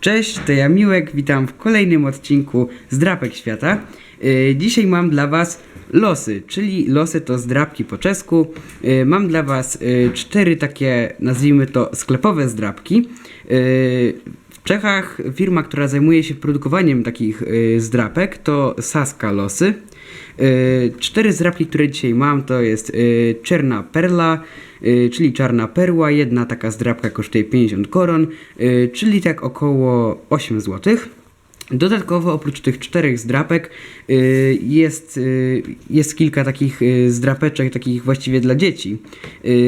Cześć, to ja Miłek, witam w kolejnym odcinku Zdrapek Świata. Yy, dzisiaj mam dla Was losy, czyli losy to zdrapki po czesku. Yy, mam dla Was yy, cztery takie, nazwijmy to, sklepowe zdrapki. Czechach firma, która zajmuje się produkowaniem takich yy, zdrapek to Saska Losy. Yy, cztery zdrapki, które dzisiaj mam, to jest yy, Czerna Perla, yy, czyli czarna perła. Jedna taka zdrapka kosztuje 50 koron, yy, czyli tak około 8 zł. Dodatkowo oprócz tych czterech zdrapek yy, jest, yy, jest kilka takich yy, zdrapeczek, takich właściwie dla dzieci,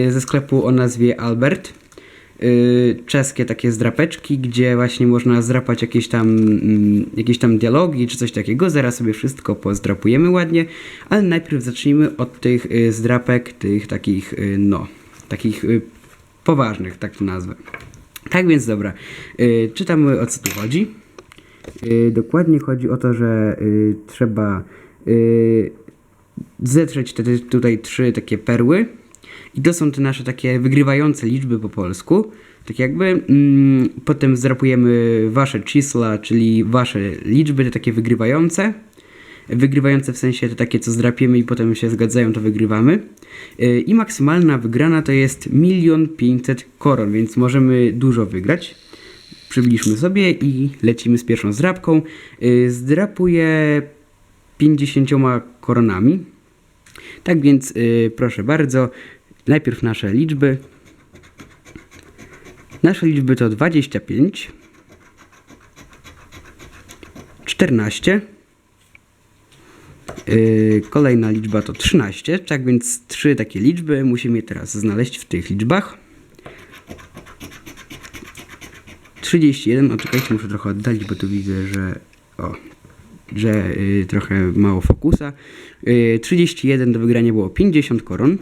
ze sklepu o nazwie Albert y, czeskie takie zdrapeczki, gdzie właśnie można zdrapać jakieś tam, mm, jakieś tam dialogi czy coś takiego. Zaraz sobie wszystko pozdrapujemy ładnie, ale najpierw zacznijmy od tych y, zdrapek, tych takich, y, no, takich y, poważnych, tak to nazwę. Tak więc dobra, y, czytamy o co tu chodzi. Y, dokładnie chodzi o to, że y, trzeba y, zetrzeć te tutaj trzy takie perły. I to są te nasze takie wygrywające liczby po polsku. Tak jakby. Mm, potem zdrapujemy wasze czysla, czyli wasze liczby, te takie wygrywające. Wygrywające w sensie te takie, co zdrapiemy i potem się zgadzają, to wygrywamy. Yy, I maksymalna wygrana to jest 1 500 koron, więc możemy dużo wygrać. Przybliżmy sobie i lecimy z pierwszą zdrapką. Yy, zdrapuję 50 koronami. Tak więc yy, proszę bardzo, najpierw nasze liczby. Nasze liczby to 25, 14, yy, kolejna liczba to 13, tak więc trzy takie liczby musimy teraz znaleźć w tych liczbach. 31, oczekajcie, muszę trochę oddalić, bo tu widzę, że o, że y, trochę mało fokusa. Y, 31 do wygrania było 50 koron.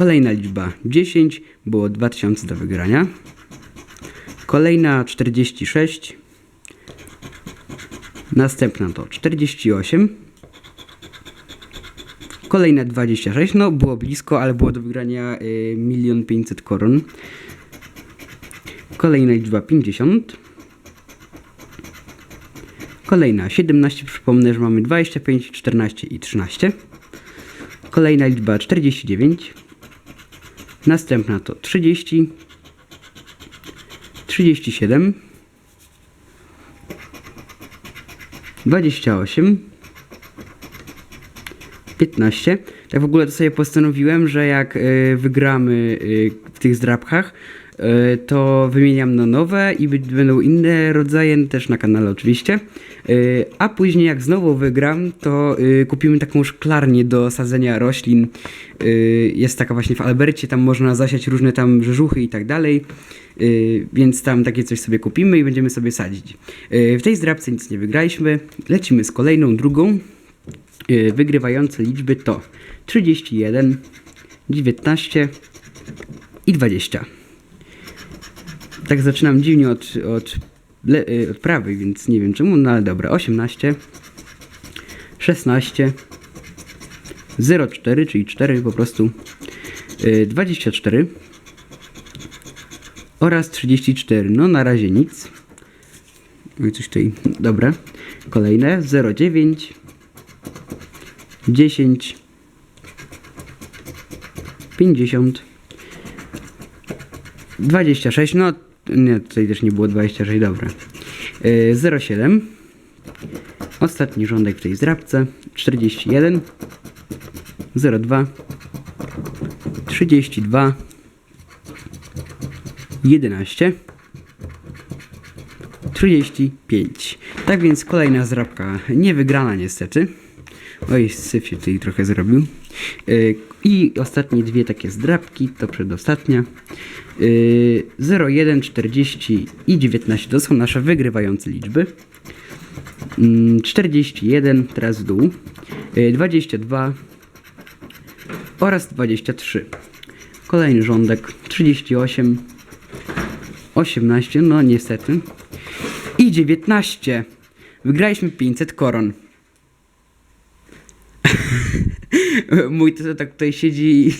Kolejna liczba 10, było 2000 do wygrania. Kolejna 46. Następna to 48. Kolejne 26, no było blisko, ale było do wygrania y, 1 500 koron. Kolejna liczba 50. Kolejna 17, przypomnę, że mamy 25, 14 i 13. Kolejna liczba 49. Następna to 30, 37, 28, 15. Tak w ogóle to sobie postanowiłem, że jak y, wygramy y, w tych zdrabkach, to wymieniam na nowe i będą inne rodzaje, też na kanale oczywiście. Y, a później jak znowu wygram, to y, kupimy taką szklarnię do sadzenia roślin. Jest taka właśnie w Albercie, tam można zasiać różne tam rzeżuchy i tak dalej. Więc tam takie coś sobie kupimy i będziemy sobie sadzić. W tej zdrabce nic nie wygraliśmy. Lecimy z kolejną, drugą. Wygrywające liczby to 31, 19 i 20. Tak zaczynam dziwnie od, od, le, y, od prawej, więc nie wiem czemu, no ale dobra. 18, 16, 04, czyli 4 po prostu, y, 24 oraz 34. No na razie nic. Oj, coś tutaj. Dobra. Kolejne 09 10 50 26. No nie, tutaj też nie było 26, dobra. Yy, 07 Ostatni rządek w tej zdrabce 41 02 32 11 35. Tak więc kolejna zdrabka niewygrana niestety. Oj, syf się tutaj trochę zrobił. Yy, I ostatnie dwie takie zdrabki, to przedostatnia. Yy, 01, 40 i 19 to są nasze wygrywające liczby. Mm, 41, teraz w dół. Yy, 22 oraz 23. Kolejny rządek 38, 18, no niestety. I 19. Wygraliśmy 500 koron. Mój to tak tutaj siedzi i...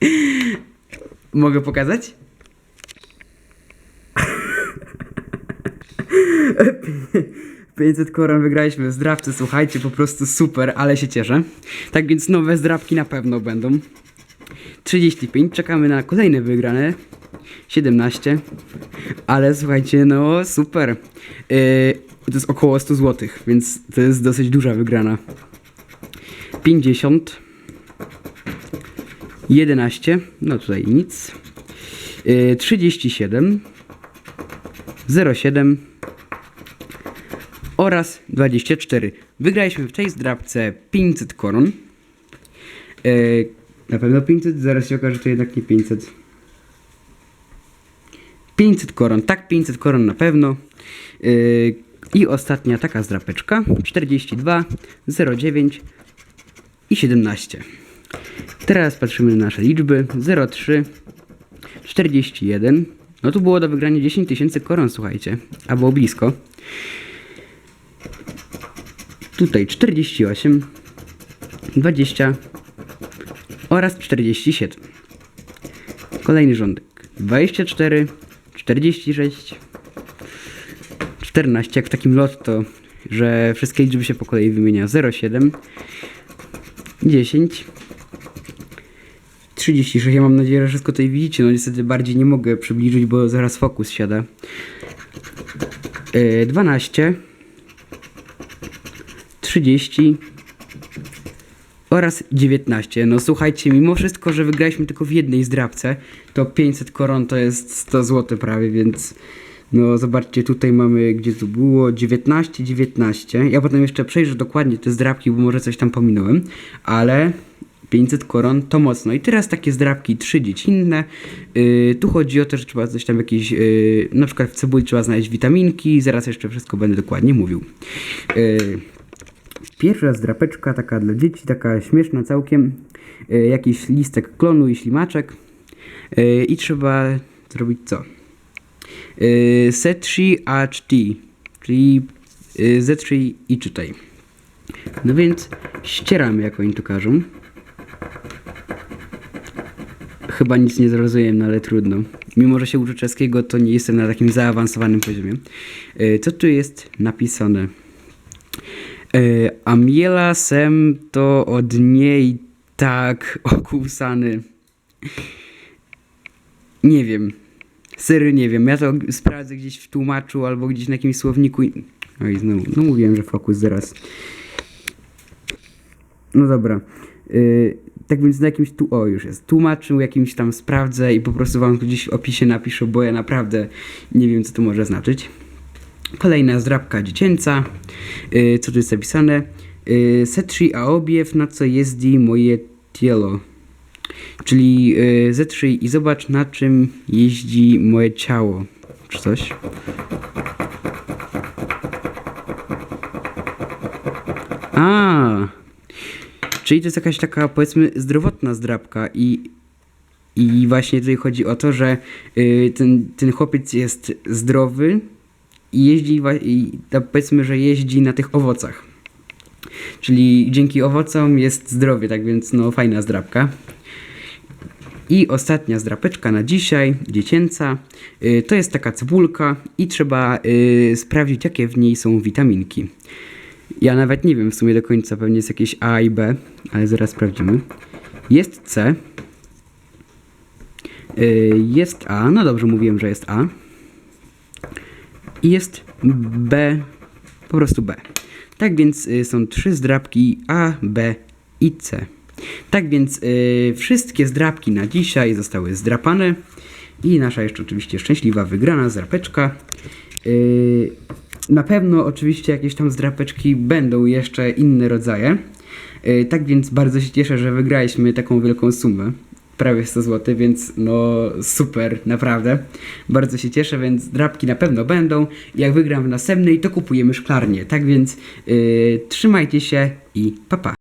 Mogę pokazać? 500 koron wygraliśmy w zdrabce, słuchajcie, po prostu super, ale się cieszę. Tak więc nowe zdrabki na pewno będą. 35, czekamy na kolejne wygrane. 17. Ale słuchajcie, no super. Yy, to jest około 100 zł, więc to jest dosyć duża wygrana. 50. 11. No tutaj nic. Yy, 37. 07 oraz 24. Wygraliśmy w tej zdrabce 500 koron. Yy, na pewno 500, zaraz się okaże, że to jednak nie 500. 500 koron, tak 500 koron na pewno. I ostatnia taka zdrapeczka 42, 09 i 17. Teraz patrzymy na nasze liczby 03, 41. No tu było do wygrania 10 tysięcy koron, słuchajcie, a było blisko. Tutaj 48, 20 oraz 47. Kolejny rządek 24, 46, 14, jak w takim lotto, że wszystkie liczby się po kolei wymienia 07, 10, 36. Ja mam nadzieję, że wszystko tutaj widzicie. No niestety bardziej nie mogę przybliżyć, bo zaraz fokus siada. Yy, 12, 30 oraz 19. No słuchajcie, mimo wszystko, że wygraliśmy tylko w jednej zdrabce, to 500 koron to jest 100 zł prawie, więc no zobaczcie, tutaj mamy, gdzie tu było, 19, 19. Ja potem jeszcze przejrzę dokładnie te zdrabki, bo może coś tam pominąłem, ale 500 koron to mocno. I teraz takie zdrabki, trzy dziecinne. Yy, tu chodzi o to, że trzeba coś tam jakieś, yy, na przykład w cebuli trzeba znaleźć witaminki, zaraz jeszcze wszystko będę dokładnie mówił. Yy, Pierwsza zdrapeczka, taka dla dzieci, taka śmieszna całkiem. Y, jakiś listek klonu i ślimaczek. Y, I trzeba zrobić co? Y, C3 HT, czyli y, Z3 i czytaj. No więc ścieramy, jak oni to każą. Chyba nic nie zrozumiałem, no ale trudno. Mimo, że się uczę czeskiego, to nie jestem na takim zaawansowanym poziomie. Y, co tu jest napisane? E, a miela sem to od niej tak okłusany. Nie wiem. Sery nie wiem. Ja to sprawdzę gdzieś w tłumaczu albo gdzieś na jakimś słowniku. i- Oj, znowu. No mówiłem, że fokus zaraz. No dobra. Yy, tak więc na jakimś tu. O, już jest. Tłumaczył, jakimś tam sprawdzę i po prostu wam gdzieś w opisie napiszę, bo ja naprawdę nie wiem, co to może znaczyć. Kolejna zdrabka dziecięca. Yy, co tu jest zapisane? Yy, Setrzy a obiew, na co jeździ moje ciało. Czyli yy, zetrzyj i zobacz, na czym jeździ moje ciało. Czy coś? A, czyli to jest jakaś taka, powiedzmy, zdrowotna zdrabka i i właśnie tutaj chodzi o to, że y, ten, ten chłopiec jest zdrowy i jeździ, i powiedzmy, że jeździ na tych owocach. Czyli dzięki owocom jest zdrowie, tak więc no fajna zdrabka. I ostatnia zdrapeczka na dzisiaj, dziecięca, y, to jest taka cebulka i trzeba y, sprawdzić, jakie w niej są witaminki. Ja nawet nie wiem w sumie do końca, pewnie jest jakieś A i B, ale zaraz sprawdzimy. Jest C, y, jest A, no dobrze mówiłem, że jest A. I jest B, po prostu B. Tak więc są trzy zdrabki A, B i C. Tak więc y, wszystkie zdrabki na dzisiaj zostały zdrapane i nasza jeszcze oczywiście szczęśliwa wygrana zdrapeczka. Y, na pewno oczywiście jakieś tam zdrapeczki będą jeszcze inne rodzaje. Y, tak więc bardzo się cieszę, że wygraliśmy taką wielką sumę. Prawie 100 zł, więc no super, naprawdę. Bardzo się cieszę, więc drapki na pewno będą. Jak wygram w następnej, to kupujemy szklarnię. Tak więc yy, trzymajcie się i pa pa.